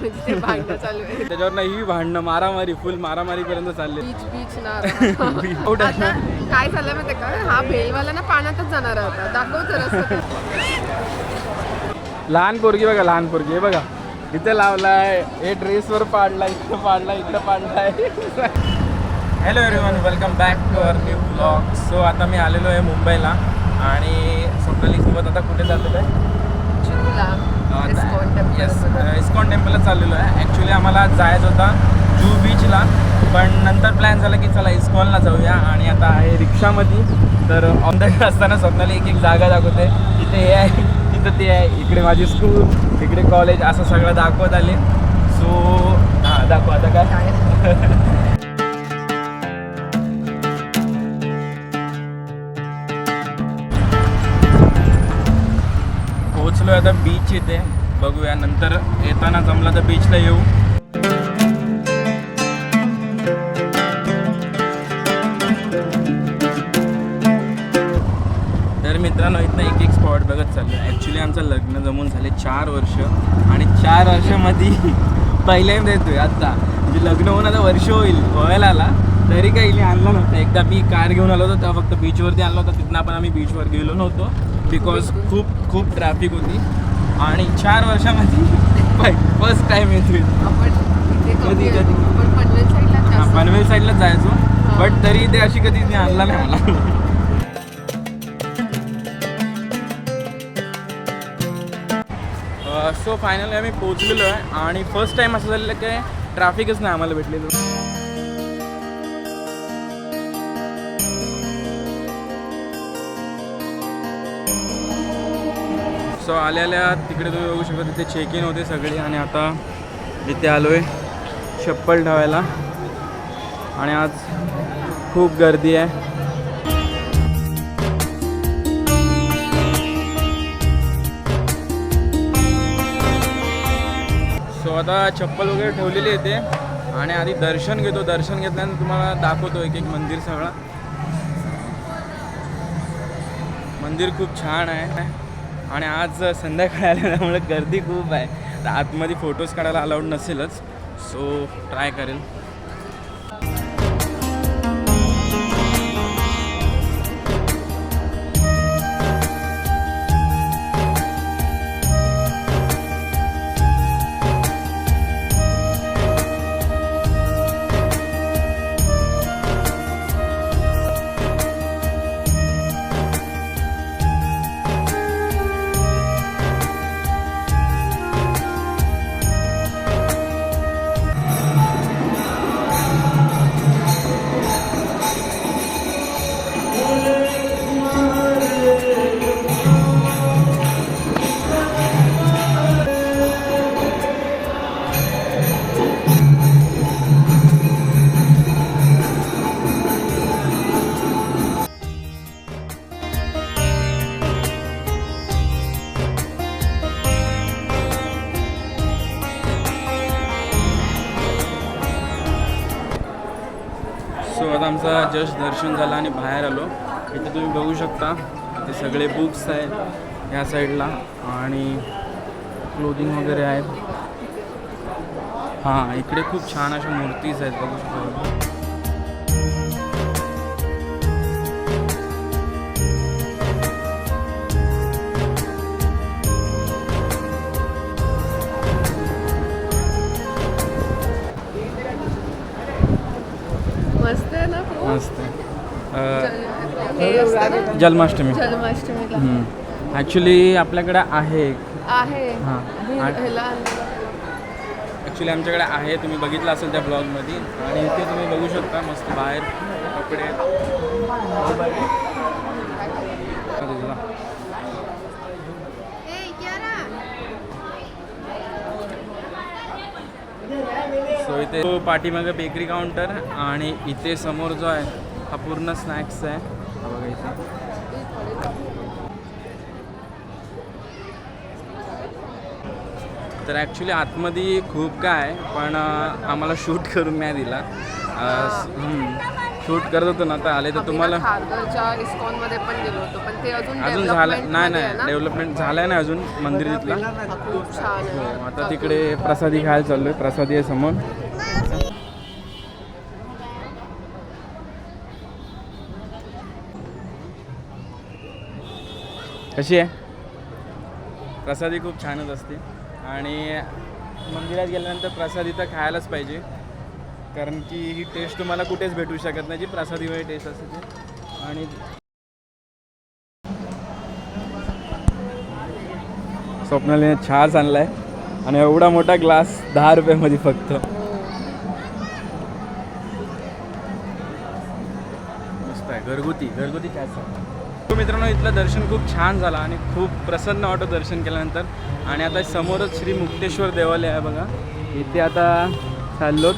म्हणजे ते भांडणं चालू आहे. त्याच्यावर ही भांडणं मारामारी फुल मारामारी पर्यंत चालले बीच बीच ना. Out आहे. आता काय झालं माहिती का? हा भेलवाला ना पाण्यातच जाणार होता दाखव तर असं लहान पोरगी बघा लहान पोरगी. हे बघा इथे लावलाय. हे ड्रेसवर पाडलाय इथं पाडलाय इथं पाडलाय. Hello everyone welcome back to our new blog so आता मी आलेलो आहे मुंबईला आणि स्वप्नाली सोबत आता कुठे चाललेलो आहे? येस इस्कॉन टेम्पलला चाललेलो आहे. ॲक्च्युली आम्हाला जायचं होता जू बीचला पण नंतर प्लॅन झाला की चला इस्कॉनला जाऊया. आणि आता आहे रिक्षामध्ये. तर ऑन द असताना स्वप्नाली एक एक जागा दाखवते. इथे हे आहे तिथं ते आहे इकडे माझी स्कूल इकडे कॉलेज असं सगळं दाखवत आले. सो हां दाखव आता काय? पोहोचलो आता बीच इथे. बघूया नंतर येताना जमला तर बीचला येऊ. तर मित्रांनो इथनं एक एक स्पॉट बघत चाललो ॲक्च्युली आमचं लग्न जमून झाले चार वर्ष. आणि चार वर्षामध्ये पहिल्यांदा येतोय आत्ता म्हणजे लग्न होऊन आता वर्ष होईल व्हायला आला. तरी काही इथे आणलं नव्हतं. एकदा मी कार घेऊन आलो होतो तेव्हा फक्त बीचवरती आणलं होतं. तिथनं आपण आम्ही बीचवर गेलो नव्हतो. बिकॉज खूप खूप ट्रॅफिक होती. आणि चार वर्षामध्ये फर्स्ट आपण इथे कधी- कधी. पनवेल साईडला साईडलाच जायचो. बट तरी ते अशी कधीच आणला नाही मला. सो फायनली आम्ही पोहोचलेलो आहे. आणि फर्स्ट टाइम असं झालेलं काय ट्रॅफिकच नाही आम्हाला भेटलेलं. सो आल्याल्या तिकडे तुम्ही बघू शकता तिथे चेक इन होते सगळे आणि आता इथे आलो आहे चप्पल ठेवायला. आणि आज खूप गर्दी आहे. सो आता चप्पल वगैरे ठेवलेली आहे ते आणि आधी दर्शन घेतो. दर्शन घेतल्यानंतर तुम्हाला दाखवतो एक एक मंदिर सगळं. मंदिर खूप छान आहे. आणि आज संध्याकाळी आल्यामुळे गर्दी खूप आहे. तर आतमध्ये फोटोज काढायला अलाउड नसेलच. सो ट्राय करेल. जस्ट दर्शन झालं आणि बाहेर आलो. इथे तुम्ही बघू शकता इथे सगळे बुक्स आहेत ह्या साईडला आणि क्लोदिंग वगैरे आहेत. हां इकडे खूप छान अशा मूर्तीज आहेत बघू शकता मस्त आहे ना खूप मस्त जल- हे असतं ना, जन्माष्टमी. जन्माष्टमीला. ॲक्च्युली आपल्याकडे आहे आहे. हां. हे- ह्याला. ॲक्च्युली आमच्याकडे आहे. तुम्ही बघितलं असेल त्या ब्लॉगमध्ये आणि इथे तुम्ही बघू शकता मस्त बाहेर कपडे. सो इथे. तो पाठीमागे बेकरी काउंटर आणि इथे समोर जो आहे हा पूर्ण स्नॅक्स आहे. हा बघा इथे. तर ॲक्च्युली आतमध्ये खूप काय पण आम्हाला शूट करून नाही दिला. शूट करत होतो ना आता आले तर तुम्हाला खारघरच्या इस्कॉनमध्ये पण गेलो होतो पण ते अजून अजून झालं नाही नाही. डेव्हलपमेंट झालंय ना अजून मंदिर तिथला. हा, आता तिकडे प्रसादी खायला चाललोय. प्रसादी आहे समोर. कशी आहे? प्रसादी खूप छानच असते. आणि मंदिरात गेल्यानंतर प्रसादी तर खायलाच पाहिजे. कारण की ही टेस्ट तुम्हाला कुठेच भेटू शकत नाही. जी प्रसादीमुळे टेस्ट असते ती. आणि स्वप्नालीने आणला आहे आणि एवढा मोठा ग्लास दहा रुपयामध्ये फक्त. मस्त आहे. घरगुती घरगुती चहा तो मित्रांनो इथलं दर्शन खूप छान झालं आणि खूप प्रसन्न वाटतं दर्शन केल्यानंतर. आणि आता समोरच श्री मुक्तेश्वर देवालय आहे बघा. इथे आता चाललो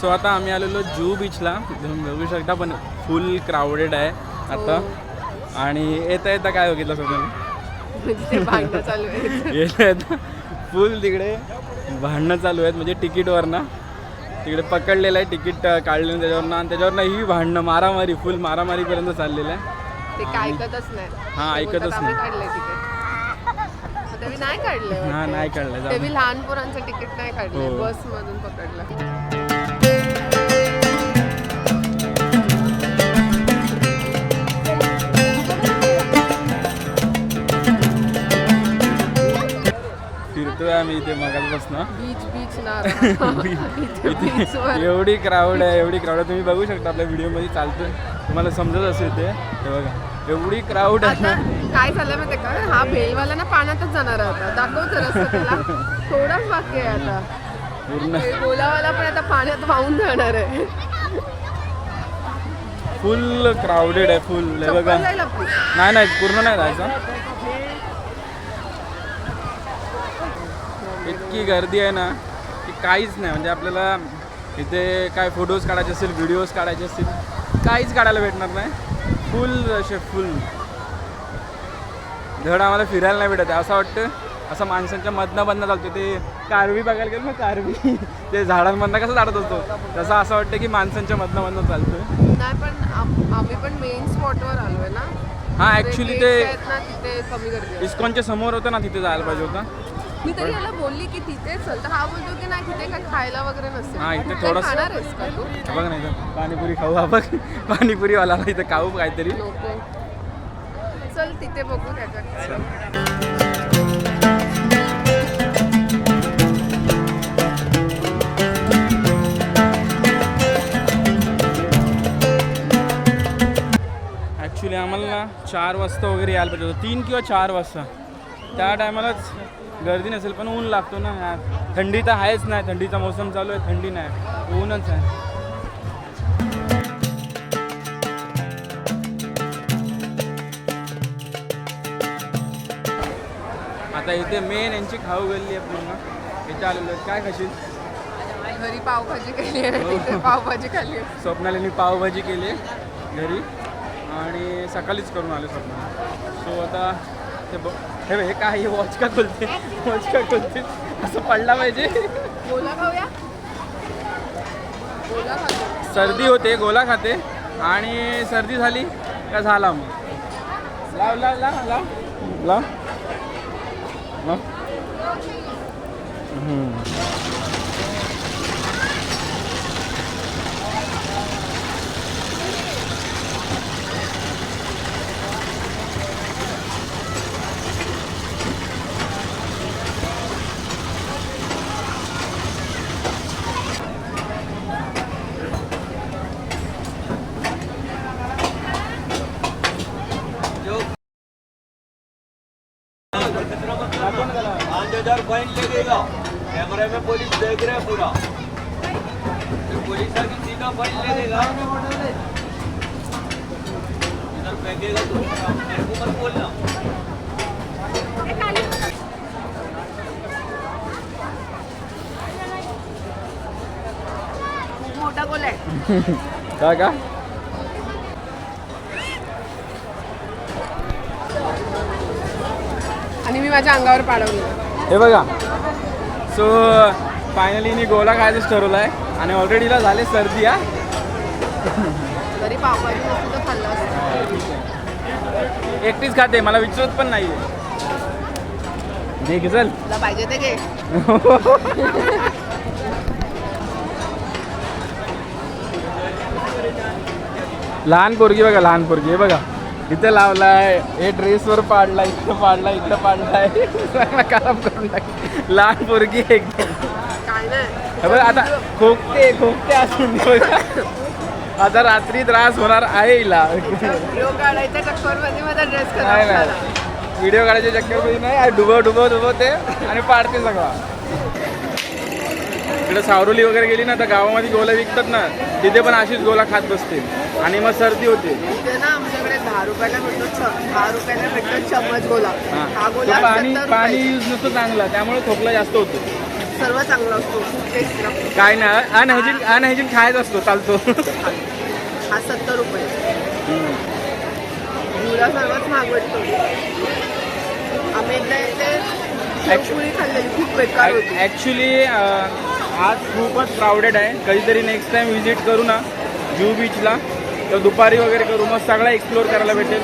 सो आता आम्ही आलेलो जू बीचला तुम्ही बघू शकता पण फुल क्राऊडेड आहे आता. आणि येता येता काय बघितलं आहे येता येता. फुल तिकडे भांडणं चालू आहेत. म्हणजे तिकीटवर ना तिकडे पकडलेलं आहे तिकीट काढलेलं त्याच्यावरनं. आणि त्याच्यावरनं ही भांडणं मारामारी फुल मारामारीपर्यंत चाललेलं आहे. ते काय ऐकतच नाही. हा, ऐकतच नाही. नाही काढले हा नाही काढलं लहान पोरांचं तिकीट नाही काढलंय. हो. बस मधून पकडलं. फिरतोय आम्ही इथे वर. एवढी क्राऊड आहे एवढी क्राऊड आहे. तुम्ही बघू शकता आपल्या व्हिडिओमध्ये चालतोय. तुम्हाला समजत असेल ते. हे बघा एवढी क्राऊड आहे. काय झालं माहिती का? हा भेलवाला ना पाण्यातच जाणार आहे आता. दाखव तर असं त्याला. थोडाच बाकी आहे आता. पूर्ण. ते गोलावाला पण आता पाण्यात वाहून जाणार आहे. फुल क्राऊडेड आहे फुल बघा. नाही नाही पूर्ण नाही जायचं. इतकी गर्दी आहे ना की काहीच नाही. म्हणजे आपल्याला इथे काय फोटोज काढायचे असतील व्हिडिओज काढायचे असतील काहीच काढायला भेटणार नाही. फुल असे फुल धड आम्हाला फिरायला नाही भेटत असं वाटतं असं माणसांच्या मधनं मधनं चालतो. ते कारवी बघायला गेलं ना कारवी. ते झाडांमधनं कसं झाडत असतो. तसं असं वाटतं की माणसांच्या मधनं मधनं चालतोय. नाही पण आम- आम्ही पण मेन स्पॉटवर आलोय ना. हां gates ते. इस्कॉनच्या समोर होतं ना तिथे जायला पाहिजे होतं. मी तरी याला बोलली की तिथे चल. तर हा बोलतो की नाही तिथे काय खायला वगैरे नसते हा, इथे काही थोडंसं- खाणार आहेस का तू? बघ नाही इथं. पाणीपुरी खाऊ हा बघ पाणीपुरीवाला इथं खाऊ काहीतरी. नको चल तिथे बघू त्याच्यात ॲक्च्युली आम्हाला ना चार वाजता वगैरे यायला पाहिजे होतं. तीन किंवा चार वाजता. त्या टायमालाच गर्दी नसेल पण ऊन लागतो ना यार. थंडी तर आहेच नाही. थंडीचा मोसम चालू आहे थंडी नाही. ऊनच आहे. आता इथे मेन यांची खाऊ गल्ली आहे पूर्ण. इथे आलेलो आहे काय खाशील? घरी पावभाजी केली आहे. हो. पावभाजी खाल्ली. स्वप्नालीने पावभाजी केली आहे घरी. आणि सकाळीच करून आले स्वप्नाली. सो आता ते ब हे हे काय वॉच का खोलते? वॉच का खोलते? असं पडला पाहिजे. सर्दी होते गोला खाते. आणि सर्दी झाली का झाला मग? लाव लाव लाव लाव. लाव. आहे का? आणि मी माझ्या अंगावर पाडवली. हे बघा. सो फायनली मी गोला खायचंच ठरवलं आहे आणि ऑलरेडीला झाले सर्दी हा. पावभाजी खाल्लं एकटीच खाते मला विचारत पण नाही घे चल. पाहिजे ते घे. लहान पोरगी बघा लहान पोरगी. हे बघा. इथं लावलाय. हे ड्रेसवर पाडलाय इथं पाडलाय इथं पाडलाय. खराब करून टाक लहान पोरगी एकदम आता खोकते खोकते असून. आता रात्री त्रास होणार आहे हिला. व्हिडिओ काढायच्या चक्करमध्ये नाही खराब झाला नाही. व्हिडिओ काढायच्या चक्करमध्ये नाही. डुबव डुबव डुबवते आणि पाडते सगळा. इकडे सावरोली वगैरे गेली ना तर गावामध्ये गोला विकतात ना. तिथे पण अशीच गोला खात बसते. आणि मग सर्दी होते. इथे ना आमच्याकडे दहा रुपयाला भेटतो च- दहा रुपयाला भेटतो चम्मच गोला. हा. हा तो गोला पाणी पाणी रुपयाचा. यूज नसतो चांगला त्यामुळे खोकला जास्त होतो. सर्व चांगला असतो. खूप टेस्टी लागतो काय नाही अनहायजीन अनहायजीन खायचा असतो चालतो. हा सत्तर रुपये. मुला सर्वच महाग भेटतो आम्ही एकदा इथे शेवपुरी खाल्लेली खूप बेकार होती. ॲक्च्युली आज खूपच क्राऊडेड आहे. कधीतरी नेक्स्ट टाइम व्हिजिट करू ना जुहू बीचला तर दुपारी वगैरे करू. मग सगळा एक्सप्लोर करायला भेटेल.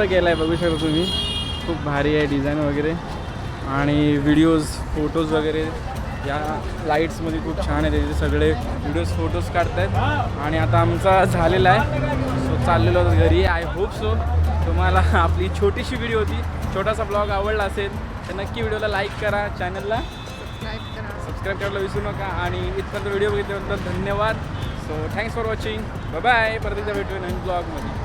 मस्त केलं आहे बघू शकता तुम्ही. खूप भारी आहे डिझाईन वगैरे. आणि व्हिडिओज फोटोज वगैरे. या लाईट्समध्ये खूप छान आहे त्याचे सगळे व्हिडिओज फोटोज काढतायत. आणि आता आमचा झालेला आहे. सो चाललेलो होतो घरी. आय होप सो तुम्हाला आपली छोटीशी व्हिडिओ होती. छोटासा ब्लॉग आवडला असेल तर नक्की व्हिडिओला लाईक करा चॅनलला सबस्क्राईब करा. सबस्क्राईब करायला विसरू नका. आणि इथपर्यंत व्हिडिओ बघितल्याबद्दल धन्यवाद. So thanks for watching bye परत एकदा भेटूया नवीन ब्लॉगमध्ये